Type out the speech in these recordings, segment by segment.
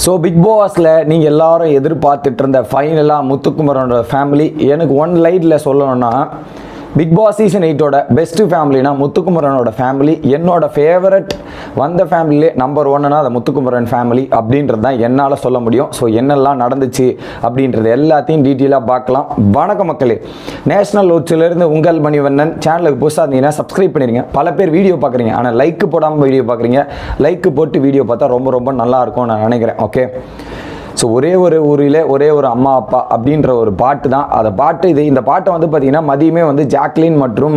So big பாஸில் நீங்கள் எல்லாரும் எதிர்பார்த்துட்டு இருந்த ஃபைனலாக முத்துக்குமரனோட ஃபேமிலி எனக்கு ஒன் லைட்டில் சொல்லணும்னா பிக் பாஸ் சீசன் எயிட்டோட பெஸ்ட்டு ஃபேமிலினா முத்துக்குமரனோட ஃபேமிலி என்னோட ஃபேவரட் வந்த ஃபேமிலியே நம்பர் ஒன்னுனா அது முத்துக்குமரன் ஃபேமிலி அப்படின்றது தான் என்னால் சொல்ல முடியும். ஸோ என்னெல்லாம் நடந்துச்சு அப்படின்றது எல்லாத்தையும் டீட்டெயிலாக பார்க்கலாம். வணக்க மக்களே. நேஷனல் இருந்து உங்கள் மணிவண்ணன். சேனலுக்கு புதுசாக இருந்தீங்கன்னா சப்ஸ்கிரைப் பண்ணிடுங்க. பல பேர் வீடியோ பார்க்குறீங்க. ஆனால் லைக் போடாமல் வீடியோ பார்க்குறீங்க. லைக் போட்டு வீடியோ பார்த்தா ரொம்ப ரொம்ப நல்லா இருக்கும்னு நான் நினைக்கிறேன். ஓகே ஸோ ஒரே ஒரு ஊரில் ஒரே ஒரு அம்மா அப்பா அப்படின்ற ஒரு பாட்டு தான். அந்த பாட்டு இது இந்த பாட்டை வந்து பார்த்தீங்கன்னா மதியமே வந்து ஜாக்லின் மற்றும்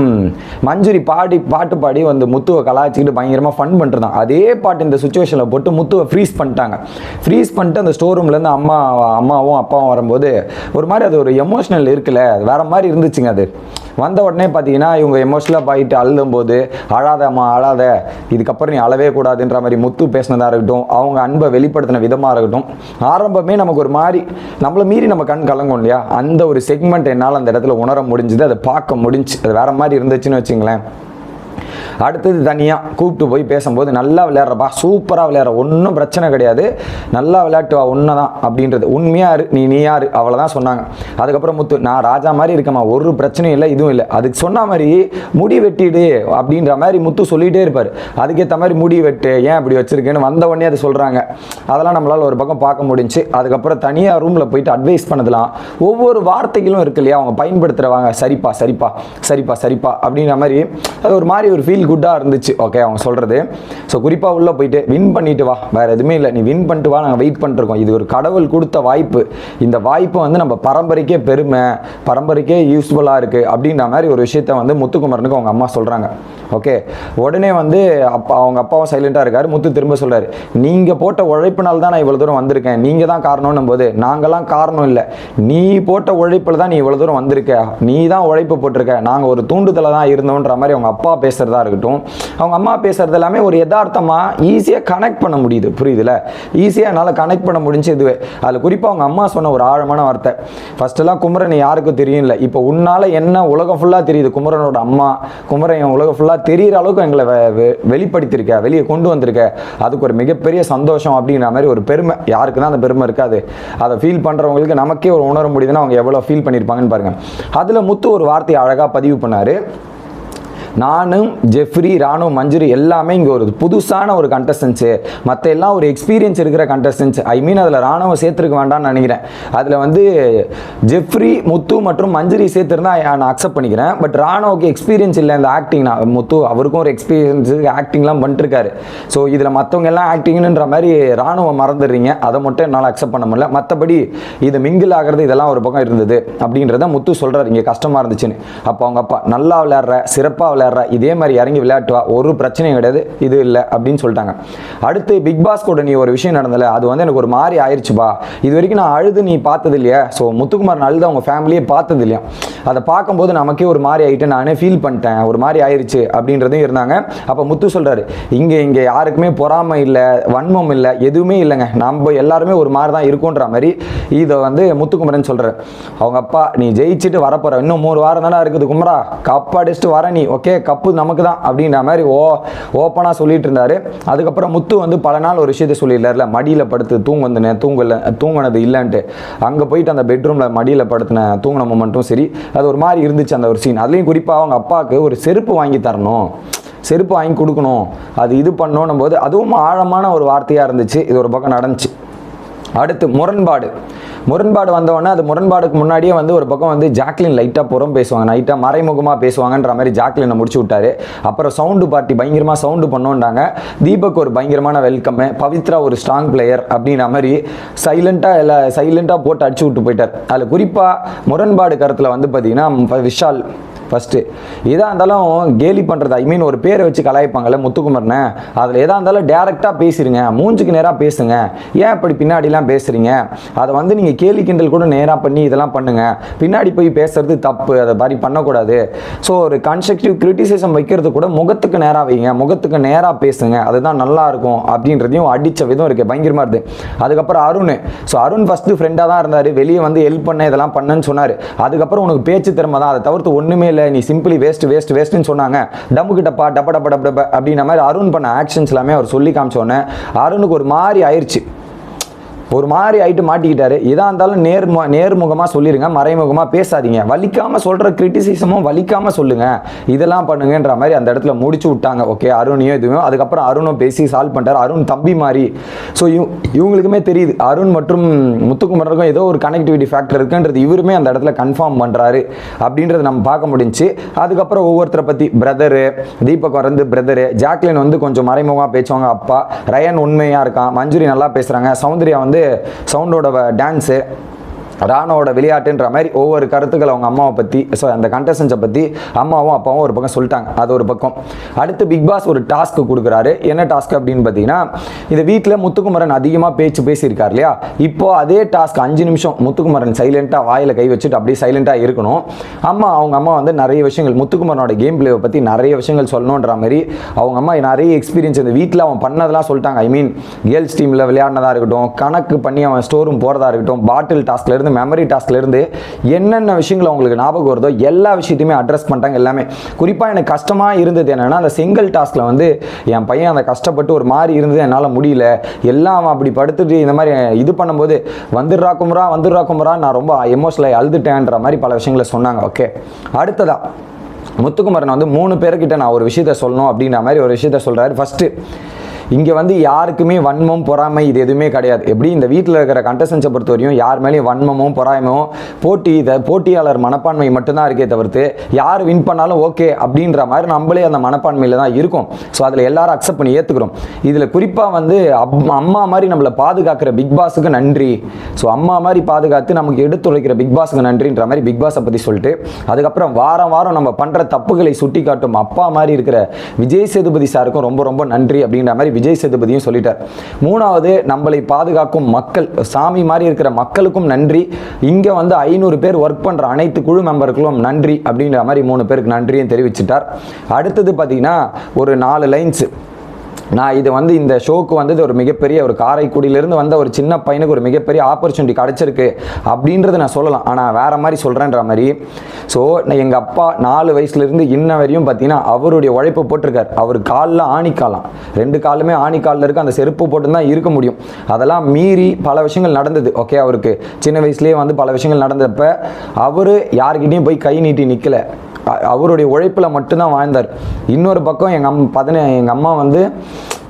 மஞ்சுரி பாடி பாட்டு பாடி வந்து முத்துவை கலாய்ச்சிக்கிட்டு பயங்கரமாக ஃபன் பண்ணிருந்தாங்க அதே பாட்டு இந்த சுச்சுவேஷனில் போட்டு முத்துவை ஃப்ரீஸ் பண்ணிட்டாங்க. ஃப்ரீஸ் பண்ணிட்டு அந்த ஸ்டோர் ரூம்லேருந்து அம்மா அம்மாவும் அப்பாவும் வரும்போது ஒரு மாதிரி அது ஒரு எமோஷனல் இருக்குல்ல. அது வேற மாதிரி இருந்துச்சுங்க அது. வந்த உடனே பார்த்தீங்கன்னா இவங்க எமோஷனலாக போயிட்டு அழுதும்போது அழாதம்மா அழாத இதுக்கப்புறம் நீ அழவே கூடாதுன்ற மாதிரி முத்து பேசினதாக இருக்கட்டும் அவங்க அன்பை வெளிப்படுத்தின விதமாக இருக்கட்டும் ஆரம்பமே நமக்கு ஒரு மாதிரி நம்மளை மீறி நம்ம கண் கலங்கும் இல்லையா? அந்த ஒரு செக்மெண்ட் என்னால் அந்த இடத்துல உணர முடிஞ்சுது அதை பார்க்க முடிஞ்சு அது வேறு மாதிரி இருந்துச்சுன்னு வச்சுங்களேன். அடுத்தது தனியாக கூப்பிட்டு போய் பேசும்போது நல்லா விளையாடுறப்பா சூப்பராக விளையாடுற ஒன்றும் பிரச்சனை கிடையாது. நல்லா விளையாட்டு வா தான் அப்படின்றது. உண்மையாக இரு நீ நீ யாரு அவ்வளோதான் சொன்னாங்க. அதுக்கப்புறம் முத்து நான் ராஜா மாதிரி இருக்கேம்மா ஒரு பிரச்சனையும் இல்லை இதுவும் இல்லை. அதுக்கு சொன்ன மாதிரி முடி வெட்டிடு அப்படின்ற மாதிரி முத்து சொல்லிகிட்டே இருப்பார். அதுக்கேற்ற மாதிரி முடி வெட்டு ஏன் இப்படி வச்சுருக்கேன்னு வந்த உடனே அதை சொல்கிறாங்க அதெல்லாம் நம்மளால் ஒரு பக்கம் பார்க்க முடிஞ்சு அதுக்கப்புறம் தனியாக ரூமில் போயிட்டு அட்வைஸ் பண்ணதெல்லாம் ஒவ்வொரு வார்த்தைகளும் இருக்கு இல்லையா அவங்க பயன்படுத்துகிறவாங்க சரிப்பா சரிப்பா சரிப்பா சரிப்பா அப்படின்ற மாதிரி அது ஒரு மாதிரி ஒரு ஃபீல் குட்டாக இருந்துச்சு. ஓகே அவங்க சொல்கிறது ஸோ குறிப்பாக உள்ளே போயிட்டு வின் பண்ணிட்டு வா. வேறு எதுவுமே இல்லை. நீ வின் பண்ணிட்டு வா. நாங்கள் வெயிட் பண்ணிருக்கோம் இது ஒரு கடவுள் கொடுத்த வாய்ப்பு. இந்த வாய்ப்பு வந்து நம்ம பரம்பரைக்கே பெருமை பரம்பரைக்கே யூஸ்ஃபுல்லாக இருக்குது அப்படின்ற மாதிரி ஒரு விஷயத்த வந்து முத்துக்குமரனுக்கு அவங்க அம்மா சொல்கிறாங்க ஓகே உடனே வந்து அப்பா அவங்க அப்பாவும் சைலண்டாக இருக்கார். முத்து திரும்ப சொல்றாரு நீங்கள் போட்ட உழைப்பினால் தான் நான் இவ்வளோ தூரம் வந்திருக்கேன். நீங்கள் தான் காரணம்னும் போது நாங்கள்லாம் காரணம் இல்லை. நீ போட்ட உழைப்பில் தான் நீ இவ்வளோ தூரம் வந்திருக்க. நீ தான் உழைப்பு போட்டிருக்க. நாங்கள் ஒரு தூண்டுதலை தான் இருந்தோன்ற மாதிரி அவங்க அப்பா பேசுகிறதா இருக்கட்டும் அவங்க அம்மா பேசுறது எல்லாமே ஒரு யதார்த்தமாக ஈஸியாக கனெக்ட் பண்ண முடியுது. புரியுதுல? ஈஸியாக என்னால் கனெக்ட் பண்ண முடிஞ்சு இதுவே அதில் குறிப்பாக அவங்க அம்மா சொன்ன ஒரு ஆழமான வார்த்தை. ஃபஸ்ட்டெல்லாம் குமரன் யாருக்கும் தெரியும் இல்லை இப்போ உன்னால் என்ன உலகம் ஃபுல்லாக தெரியுது? குமரனோட அம்மா. குமரன் என் உலகம் ஃபுல்லாக தெரியிற அளவுக்கு எங்களை வெ- வெளிப்படுத்தியிருக்க வெளியே கொண்டு வந்திருக்க. அதுக்கு ஒரு மிகப்பெரிய சந்தோஷம் அப்படிங்கிற மாதிரி ஒரு பெருமை. யாருக்கு தான் அந்த பெருமை இருக்காது. அதை ஃபீல் பண்ணுறவங்களுக்கு நமக்கே ஒரு உணர முடியுதுன்னா அவங்க எவ்வளோ ஃபீல் பண்ணியிருப்பாங்கன்னு பாருங்க. அதில் முத்து ஒரு வார்த்தையை அழகாக பதிவு பண்ணாரு. நானும் ஜெஃப்ரி ராணு மஞ்சுரி எல்லாமே இங்கே ஒரு புதுசான ஒரு கண்டஸ்டன்ஸு மற்ற எல்லாம் ஒரு எக்ஸ்பீரியன்ஸ் இருக்கிற கண்டஸ்டன்ஸ் ஐ மீன் அதில் ராணுவம் சேர்த்துருக்க வேண்டாம்னு நினைக்கிறேன். அதில் வந்து ஜெஃப்ரி முத்து மற்றும் மஞ்சுரி சேர்த்துருந்தா நான் அக்செப்ட் பண்ணிக்கிறேன். பட் ராணுவுக்கு எக்ஸ்பீரியன்ஸ் இல்லை இந்த ஆக்டிங் நான். முத்து அவருக்கும் ஒரு எக்ஸ்பீரியன்ஸ் ஆக்டிங்லாம் பண்ணிட்டுருக்காரு. ஸோ இதில் மற்றவங்க எல்லாம் ஆக்டிங்னுன்ற மாதிரி ராணுவம் மறந்துடுறீங்க. அதை மட்டும் என்னால் அக்செப்ட் பண்ண முடியல. மற்றபடி இது மிங்கிள் ஆகிறது இதெல்லாம் ஒரு பக்கம் இருந்தது. அப்படின்றத முத்து சொல்கிறார் இங்கே கஷ்டமாக இருந்துச்சுன்னு. அப்போ அவங்க அப்பா நல்லா விளையாடுற சிறப்பாக விளையாடுற இதே மாதிரி இறங்கி விளையாட்டு வா ஒரு பிரச்சனையும் கிடையாது இது இல்லை அப்படின்னு சொல்லிட்டாங்க. அடுத்து பிக் பாஸ் கூட நீ ஒரு விஷயம் நடந்தல அது வந்து எனக்கு ஒரு மாதிரி ஆயிடுச்சுப்பா இது வரைக்கும் நான் அழுது நீ பார்த்தது இல்லையா? ஸோ முத்துக்குமார் அழுது அவங்க ஃபேமிலியே பார்த்தது இல்லையா? அதை பார்க்கும்போது நமக்கே ஒரு மாதிரி ஆகிட்டு நானே ஃபீல் பண்ணிட்டேன் ஒரு மாதிரி ஆயிடுச்சு அப்படின்றதும் இருந்தாங்க. அப்போ முத்து சொல்கிறாரு இங்கே இங்கே யாருக்குமே பொறாமை இல்லை வன்மம் இல்லை எதுவுமே இல்லைங்க. நம்ம எல்லாருமே ஒரு மாதிரி தான் இருக்குன்ற மாதிரி இதை வந்து முத்துக்குமரன் சொல்கிறார் அவங்க அப்பா நீ ஜெயிச்சுட்டு வரப்போற இன்னும் மூணு வாரம் தானே இருக்குது குமரா? கப் அடிச்சுட்டு வர நீ ஓகே கப்பு நமக்கு தான் அப்படின்ற மாதிரி ஓ ஓப்பனாக சொல்லிட்டு இருந்தாரு அதுக்கப்புறம் முத்து வந்து பல நாள் ஒரு விஷயத்தை சொல்லிடல மடியில் படுத்து தூங்குனேன் தூங்கல தூங்கினது இல்லைன்ட்டு. அங்கே போயிட்டு அந்த பெட்ரூமில் மடியில் படுத்தின தூங்கின மொமெண்ட்டும் சரி அது ஒரு மாதிரி இருந்துச்சு அந்த ஒரு சீன் அதுலேயும் குறிப்பாக அவங்க அப்பாவுக்கு ஒரு செருப்பு வாங்கி தரணும். செருப்பு வாங்கி கொடுக்கணும். அது இது பண்ணணும் போது அதுவும் ஆழமான ஒரு வார்த்தையாக இருந்துச்சு. இது ஒரு பக்கம் நடந்துச்சு. அடுத்து முரண்பாடு. முரண்பாடு வந்தவொடனே அது முரண்பாடுக்கு முன்னாடியே வந்து ஒரு பக்கம் வந்து ஜாக்லின் லைட்டாக புறம் பேசுவாங்க. நைட்டாக மறைமுகமாக பேசுவாங்கன்ற மாதிரி ஜாக்லினை முடிச்சு விட்டாரு. அப்புறம் சவுண்டு பார்ட்டி பயங்கரமாக சவுண்டு பண்ணோன்றாங்க. தீபக் ஒரு பயங்கரமான வெல்கம் பவித்ரா ஒரு ஸ்ட்ராங் பிளேயர் அப்படின்ற மாதிரி சைலண்ட்டாக எல்லா சைலண்ட்டாக போட்டு அடிச்சு விட்டு போயிட்டார். அதில் குறிப்பாக முரண்பாடு கருத்தில் வந்து பார்த்தீங்கன்னா விஷால் ஃபஸ்ட்டு எதாக இருந்தாலும் கேலி பண்ணுறது ஐ மீன் ஒரு பேரை வச்சு கலாய்ப்பாங்கல்ல முத்துக்குமரனை. அதில் எதாக இருந்தாலும் டேரெக்டாக பேசிடுங்க மூஞ்சுக்கு நேராக பேசுங்க. ஏன் இப்படி பின்னாடிலாம் பேசுகிறீங்க அதை வந்து நீங்கள் கேலி கிண்டல் கூட நேராக பண்ணி இதெல்லாம் பண்ணுங்கள் பின்னாடி போய் பேசுறது தப்பு. அதை மாதிரி பண்ணக்கூடாது. ஸோ ஒரு கன்ஸ்ட்ரக்டிவ் கிரிட்டிசிசம் வைக்கிறது கூட முகத்துக்கு நேராக வைங்க. முகத்துக்கு நேராக பேசுங்க. அதுதான் நல்லா இருக்கும் அப்படின்றதையும் அடித்த விதம் இருக்குது பயங்கரமாக இருக்குது அதுக்கப்புறம் அருண். ஸோ அருண் ஃபஸ்ட்டு ஃப்ரெண்டாக தான் இருந்தார். வெளியே வந்து ஹெல்ப் பண்ண இதெல்லாம் பண்ணேன்னு சொன்னார். அதுக்கப்புறம் உனக்கு பேச்சு திறமை தான். அதை தவிர்த்து ஒன்றுமே இல்லை. நீ சிம்பிளி வேஸ்ட் வேஸ்ட் வேஸ்ட்னு சொன்னாங்க. டம்மு கிட்டப்பா டப்ப டப்ப டப்ப டப்ப அப்படின்ற மாதிரி அருண் பண்ண ஆக்ஷன்ஸ் எல்லாமே அவர் சொல்லி காமிச்சோன்னே அருணுக்கு ஒரு மாதிரி ஆயிடுச்சு ஒரு மாதிரி ஆயிட்டு மாட்டிக்கிட்டாரு. எதா இருந்தாலும் நேர்மு நேர்முகமாக சொல்லிடுங்க மறைமுகமாக பேசாதீங்க. வலிக்காமல் சொல்கிற கிரிட்டிசிசமும் வலிக்காமல் சொல்லுங்க. இதெல்லாம் பண்ணுங்கன்ற மாதிரி அந்த இடத்துல முடிச்சு விட்டாங்க. ஓகே அருணையும் இதுவும். அதுக்கப்புறம் அருணும் பேசி சால்வ் பண்ணிட்டார். அருண் தம்பி மாதிரி. ஸோ இவங்களுக்குமே தெரியுது. அருண் மற்றும் முத்துக்குமரருக்கும் ஏதோ ஒரு கனெக்டிவிட்டி ஃபேக்டர் இருக்குன்றது இவருமே அந்த இடத்துல கன்ஃபார்ம் பண்ணுறாரு அப்படின்றத நம்ம பார்க்க முடிஞ்சு அதுக்கப்புறம் ஒவ்வொருத்தரை பற்றி பிரதரு தீபக் வந்து பிரதரு ஜாக்லின் வந்து கொஞ்சம் மறைமுகமாக பேசுவாங்க. அப்பா ரயன் உண்மையாக இருக்கான். மஞ்சுரி நல்லா பேசுகிறாங்க சௌந்தர்யா வந்து சவுண்டோட டான்ஸு ராணோட விளையாட்டுன்ற மாதிரி ஒவ்வொரு கருத்துக்கள் அவங்க அம்மாவை பற்றி ஸோ அந்த கண்டஸ்டன்ஸை பற்றி அம்மாவும் அப்பாவும் ஒரு பக்கம் சொல்லிட்டாங்க. அது ஒரு பக்கம். அடுத்து பிக் பாஸ் ஒரு டாஸ்க் கொடுக்குறாரு. என்ன டாஸ்க் அப்படின்னு பார்த்தீங்கன்னா இந்த வீட்டில் முத்துக்குமரன் அதிகமாக பேச்சு பேசியிருக்கார் இல்லையா? இப்போ அதே டாஸ்க் அஞ்சு நிமிஷம் முத்துக்குமரன் சைலண்ட்டாக வாயில் கை வச்சுட்டு அப்படியே சைலண்ட்டாக இருக்கணும். அம்மா அவங்க அம்மா வந்து நிறைய விஷயங்கள் முத்துக்குமரனோட கேம் பிளேவை பற்றி நிறைய விஷயங்கள் சொல்லணுன்ற மாதிரி அவங்க அம்மா நிறைய எக்ஸ்பீரியன்ஸ் இந்த வீட்டில் அவன் பண்ணதெல்லாம் சொல்லிட்டாங்க. ஐ மீன் கேர்ள்ஸ் டீமில் விளையாடினதாக இருக்கட்டும் கணக்கு பண்ணி அவன் ஸ்டோர் ரூம் போகிறதா இருக்கட்டும் பாட்டில் டாஸ்க்ல இருந்து மெமரி டாஸ்க்ல இருந்து என்னென்ன விஷயங்கள் அவங்களுக்கு ஞாபகம் வருதோ எல்லா விஷயத்தையுமே அட்ரஸ் பண்ணிட்டாங்க எல்லாமே. குறிப்பாக எனக்கு கஷ்டமாக இருந்தது என்னன்னா அந்த சிங்கிள் டாஸ்க்ல வந்து என் பையன் அந்த கஷ்டப்பட்டு ஒரு மாதிரி இருந்தது என்னால் முடியல. எல்லாம் அவன் அப்படி படுத்துட்டு இந்த மாதிரி இது பண்ணும்போது வந்துடுறா குமரா வந்துடுறா குமரா நான் ரொம்ப எமோஷனலாக அழுதுட்டேன்ற மாதிரி பல விஷயங்களை சொன்னாங்க. ஓகே அடுத்ததா முத்துக்குமரன் வந்து மூணு பேர்கிட்ட நான் ஒரு விஷயத்த சொல்லணும் அப்படின்ற மாதிரி ஒரு விஷயத்த சொல்றாரு. ஃபர்ஸ்ட் இங்கே வந்து யாருக்குமே வன்மம் பொறாமை இது எதுவுமே கிடையாது. எப்படி? இந்த வீட்டில் இருக்கிற கண்டஸ்டன்ஸை பொறுத்த வரையும் யார் மேலேயும் வன்மமும் பொறாமையும் போட்டி இதை போட்டியாளர் மனப்பான்மை மட்டும்தான் இருக்கே தவிர்த்து யார் வின் பண்ணாலும் ஓகே அப்படின்ற மாதிரி நம்மளே அந்த மனப்பான்மையில் தான் இருக்கும். ஸோ அதில் எல்லாரும் அக்செப்ட் பண்ணி ஏற்றுக்கிறோம் இதில் குறிப்பாக வந்து அம்மா மாதிரி நம்மளை பாதுகாக்கிற பிக் பாஸுக்கு நன்றி. ஸோ அம்மா மாதிரி பாதுகாத்து நமக்கு எடுத்துரைக்கிற பிக் பாஸுக்கு நன்றின்ற மாதிரி பிக் பாஸை பற்றி சொல்லிட்டு அதுக்கப்புறம் வாரம் வாரம் நம்ம பண்ணுற தப்புகளை சுட்டி காட்டும் அப்பா மாதிரி இருக்கிற விஜய் சேதுபதி சாருக்கும் ரொம்ப ரொம்ப நன்றி அப்படின்ற மாதிரி விஜய் சேதுபதியும் சொல்லிட்டார். மூணாவது நம்மளை பாதுகாக்கும் மக்கள் சாமி மாதிரி இருக்கிற மக்களுக்கும் நன்றி. இங்கே வந்து ஐநூறு பேர் ஒர்க் பண்ணுற அனைத்து குழு மெம்பர்களும் நன்றி அப்படிங்கிற மாதிரி மூணு பேருக்கு நன்றியும் தெரிவிச்சிட்டார். அடுத்தது பார்த்தீங்கன்னா ஒரு நாலு லைன்ஸ் நான் இது வந்து இந்த ஷோக்கு வந்தது ஒரு மிகப்பெரிய ஒரு காரைக்குடியிலேருந்து வந்த ஒரு சின்ன பையனுக்கு ஒரு மிகப்பெரிய ஆப்பர்ச்சுனிட்டி கிடச்சிருக்கு அப்படின்றத நான் சொல்லலாம். ஆனால் வேற மாதிரி சொல்கிறேன்ற மாதிரி ஸோ எங்கள் அப்பா நாலு வயசுலேருந்து இன்ன வரையும் பார்த்தீங்கன்னா அவருடைய உழைப்பு போட்டிருக்கார். அவர் காலில் ஆணிக்காலாம் ரெண்டு காலுமே ஆணிக்காலில் இருக்க. அந்த செருப்பு போட்டு தான் இருக்க முடியும். அதெல்லாம் மீறி பல விஷயங்கள் நடந்தது. ஓகே அவருக்கு சின்ன வயசுலேயே வந்து பல விஷயங்கள் நடந்தப்ப அவர் யார்கிட்டையும் போய் கை நீட்டி நிற்கல அவருடைய உழைப்பில் மட்டும்தான் வாழ்ந்தார். இன்னொரு பக்கம் எங்கள் அம் பதின எங்கள் அம்மா வந்து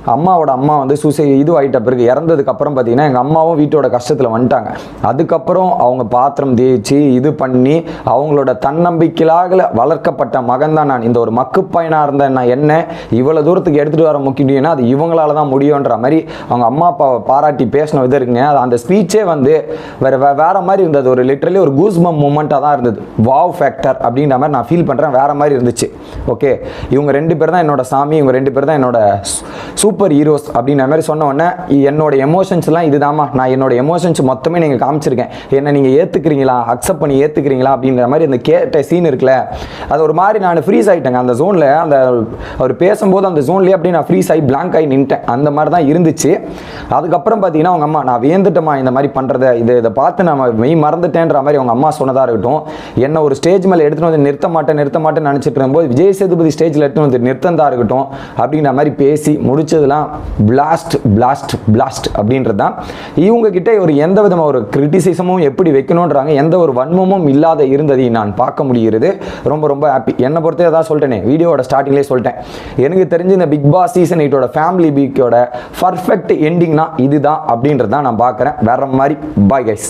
அம்மாவோட அம்மா வந்து சூசை இது ஆகிட்ட பிறகு இறந்ததுக்கு அப்புறம் பார்த்தீங்கன்னா எங்கள் அம்மாவும் வீட்டோட கஷ்டத்தில் வந்துட்டாங்க. அதுக்கப்புறம் அவங்க பாத்திரம் தேய்ச்சி இது பண்ணி அவங்களோட தன்னம்பிக்கையாக வளர்க்கப்பட்ட மகன் தான் நான். இந்த ஒரு மக்கு பையனாக இருந்த நான் என்ன? இவ்வளோ தூரத்துக்கு எடுத்துகிட்டு வர முடியும்னா அது இவங்களால தான் முடியுன்ற மாதிரி அவங்க அம்மா அப்பாவை பாராட்டி பேசின விதம் இருக்குங்க. அது அந்த ஸ்பீச்சே வந்து வேற வே- வேற மாதிரி இருந்தது. ஒரு லிட்ரலி ஒரு கூஸ்பம் மூமெண்ட்டாக தான் இருந்தது. வாவ் ஃபேக்டர் அப்படின்ற மாதிரி நான் ஃபீல் பண்ணுறேன் வேற மாதிரி இருந்துச்சு. ஓகே இவங்க ரெண்டு பேர் தான் என்னோட சாமி இவங்க ரெண்டு பேர் தான் என்னோட சூப்பர் சூப்பர் ஹீரோஸ் அப்படின்ற மாதிரி சொன்ன உடனே என்னோட எமோஷன்ஸ்லாம் இதுதாம்மா. நான் என்னோட எமோஷன்ஸ் மொத்தமே நீங்கள் காமிச்சிருக்கேன். என்ன நீங்கள் ஏற்றுக்கிறீங்களா அக்செப்ட் பண்ணி ஏற்றுக்கிறீங்களா அப்படின்ற மாதிரி அந்த கேட்ட சீன் இருக்குல்ல அது ஒரு மாதிரி நான் ஃப்ரீஸ் ஆகிட்டேங்க அந்த ஜோனில் அந்த அவர் பேசும்போது அந்த ஜோன்லேயே அப்படியே நான் ஃப்ரீஸ் ஆகி பிளாங்க் ஆகி நின்ட்டேன். அந்த மாதிரி தான் இருந்துச்சு. அதுக்கப்புறம் பார்த்தீங்கன்னா அவங்க அம்மா நான் வியந்துட்டேம்மா இந்த மாதிரி பண்ணுறத இதை இதை பார்த்து நான் மெய் மறந்துட்டேன்ற மாதிரி அவங்க அம்மா சொன்னதாக இருக்கட்டும். என்ன ஒரு ஸ்டேஜ் மேலே எடுத்துகிட்டு வந்து நிறுத்த மாட்டேன் நிறுத்த மாட்டேன்னு நினச்சிட்டு இருக்கும்போது விஜய் சேதுபதி ஸ்டேஜில் எடுத்துகிட்டு வந்து நிறுத்தந்தா இருக்கட்டும். அப்படின்ற மாதிரி பேசி முடிச்சது முடிச்சதெல்லாம் பிளாஸ்ட் பிளாஸ்ட் பிளாஸ்ட் அப்படின்றது தான் இவங்க கிட்ட ஒரு எந்த விதமாக ஒரு கிரிட்டிசிசமும் எப்படி வைக்கணுன்றாங்க எந்த ஒரு வன்மமும் இல்லாத இருந்ததை நான் பார்க்க முடிகிறது. ரொம்ப ரொம்ப ஹாப்பி என்னை பொறுத்தே தான் சொல்லிட்டேனே வீடியோவோட ஸ்டார்டிங்லேயே சொல்லிட்டேன். எனக்கு தெரிஞ்சு இந்த பிக் பாஸ் சீசன் எயிட்டோட ஃபேமிலி பீக்கோட பர்ஃபெக்ட் எண்டிங்னா இதுதான் அப்படின்றது தான் நான் பார்க்குறேன். வேற மாதிரி. Bye guys